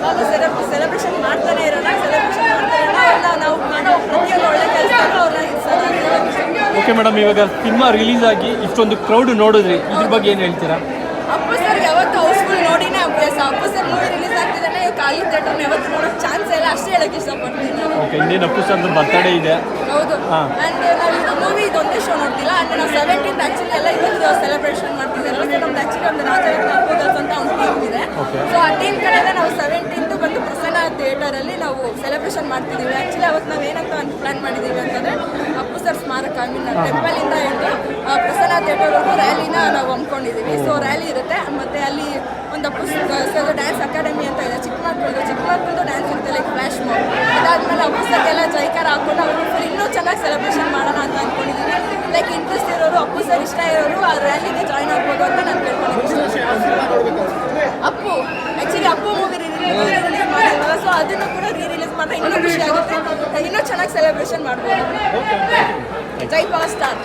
ಯಾವಾಗ ಸೆಲೆಬ್ರೇಷನ್ ಮಾಡ್ತಾನೆ ಇರೋಣ ಸೆಲೆಬ್ರೇಷನ್ ಮಾಡ್ತಾನೆ ನಾವು ಮಾಡೋ ಪ್ರತಿಯೊಂದು ಒಳ್ಳೆ ಕೆಲಸ ಓಕೆ ಮೇಡಮ್ ಇವಾಗ ಸಿನಿಮಾ ರಿಲೀಸ್ ಆಗಿ ಇಷ್ಟೊಂದು ಕ್ರೌಡ್ ನೋಡಿದ್ರಿ. ಇದ್ರ ಬಗ್ಗೆ ಏನು ಹೇಳ್ತೀರಾ? ಅಪ್ಪು ಸರ್ ಯಾವತ್ತು ಹೌಸ್ಫುಲ್ ನೋಡಿನೇ ಅಭ್ಯಾಸ ಅಪ್ಪು ಸರ್ ಮೂವಿ ರಿಲೀಸ್ ಆಗ್ತಿದ್ದಾನೆ ಇವಾಗ ಕಾಲಿ ಥಿಯೇಟರ್ನ ಯಾವತ್ತು ನೋಡೋ ಚಾನ್ಸ್ ಇಲ್ಲ. ಅಷ್ಟೇ ಹೇಳಕ್ಕೆ ಇಷ್ಟಪಡ್ತೀನಿ. ಓಕೆ ಇನ್ನೇನು ಅಪ್ಪು ಸರ್ ಬರ್ತಡೇ ಇದೆ. ಹೌದು. ಆ್ಯಂಡ್ ನಾವು ಇದು ಮೂವಿ ಶೋ ನೋಡ್ತಿಲ್ಲ. ಆ್ಯಂಡ್ ನಾವು ಸೆವೆಂಟೀನ್ ಆ್ಯಕ್ಚುಲಿ ಎಲ್ಲ ಇವತ್ತು ಸೆಲೆಬ್ರೇಷನ್ ಮಾಡ್ತಿದ್ದೀವಿ. ಆ್ಯಕ್ಚುಲಿ ಒಂದು ರಾಜರತ್ನ ಅಪ್ಪುಗಲ್ಸ್ ಅಂತ ಒಂದು ಟೀಮ್ ಇದೆ. ಸೊ ಆ ಟೀಮ್ ಕಡೆಯಿಂದ ನಾವು ಸೆವೆಂಟೀನ್ತು ಬಂದು ಪ್ರಸನ್ನ ಥಿಯೇಟರಲ್ಲಿ ನಾವು ಸೆಲೆಬ್ರೇಷನ್ ಮಾಡ್ತಿದ್ದೀವಿ. ಆ್ಯಕ್ಚುಲಿ ಅವತ್ತು ನಾವು ಏನಂತ ಒಂದು ಪ್ಲಾನ್ ಮಾಡಿದ್ದೀವಿ ಅಂತಂದರೆ ಅಪ್ಪು ಸರ್ ಸ್ಮಾರಕ ಐ ಮೀನ್ ಟೆಂಪಲಿಂದ ಹಿಡಿದು ಆ, ಪ್ರಸನ್ನ ಥಿಯೇಟರ್ವರೆಗೂ ರ್ಯಾಲಿನ ನಾವು ಅಂದ್ಕೊಂಡಿದ್ದೀವಿ ಸೊ ರ್ಯಾಲಿ ಇರುತ್ತೆ. ಮತ್ತು ಅಲ್ಲಿ ಒಂದು ಅಪ್ಪು ಸರ್ ಡ್ಯಾನ್ಸ್ ಅಕಾಡೆಮಿ ಅಂತ ಇದೆ. ಚಿಕ್ಕ ಮಕ್ಕಳದು ಚಿಕ್ಕ ಮಕ್ಕಳದು ಡ್ಯಾನ್ಸ್ ಇರುತ್ತೆ ಲೈಕ್ ಫ್ಲಾಶ್ ಮಾಡ್ ಅದಾದ್ಮೇಲೆ ಅಪ್ಪು ಸರ್ಗೆಲ್ಲ ಜೈಕಾರ ಹಾಕೊಂಡು ಅವರು ಇನ್ನೂ ಚೆನ್ನಾಗಿ ಸೆಲೆಬ್ರೇಷನ್ ಮಾಡೋಣ ಅಂತ ಅಂದ್ಕೊಂಡಿದ್ದೀನಿ ಲೈಕ್ ಇಂಟ್ರೆಸ್ಟ್ ಇರೋರು ಅಪ್ಪು ಸರ್ ಇಷ್ಟ ಇರೋರು ಆ ರ್ಯಾಲಿಗೆ ಜಾಯ್ನ್ ಆಗ್ಬೋದು ಅಂತ ನಾನು ಕೇಳ್ಕೊಂಡಿದ್ದೀನಿ Appu actually Appu movie release ಮಾಡಿದ್ವಲ್ಲ so ಅದನ್ನು ಕೂಡ ರೀ ರಿಲೀಸ್ ಮಾಡಿದ್ರೆ ಇನ್ನೂ ಖುಷಿ ಆಗುತ್ತೆ ಇನ್ನೂ ಚೆನ್ನಾಗಿ ಸೆಲೆಬ್ರೇಷನ್ ಮಾಡ್ಬೋದು. ಜೈ ಪವರ್ ಸ್ಟಾರ್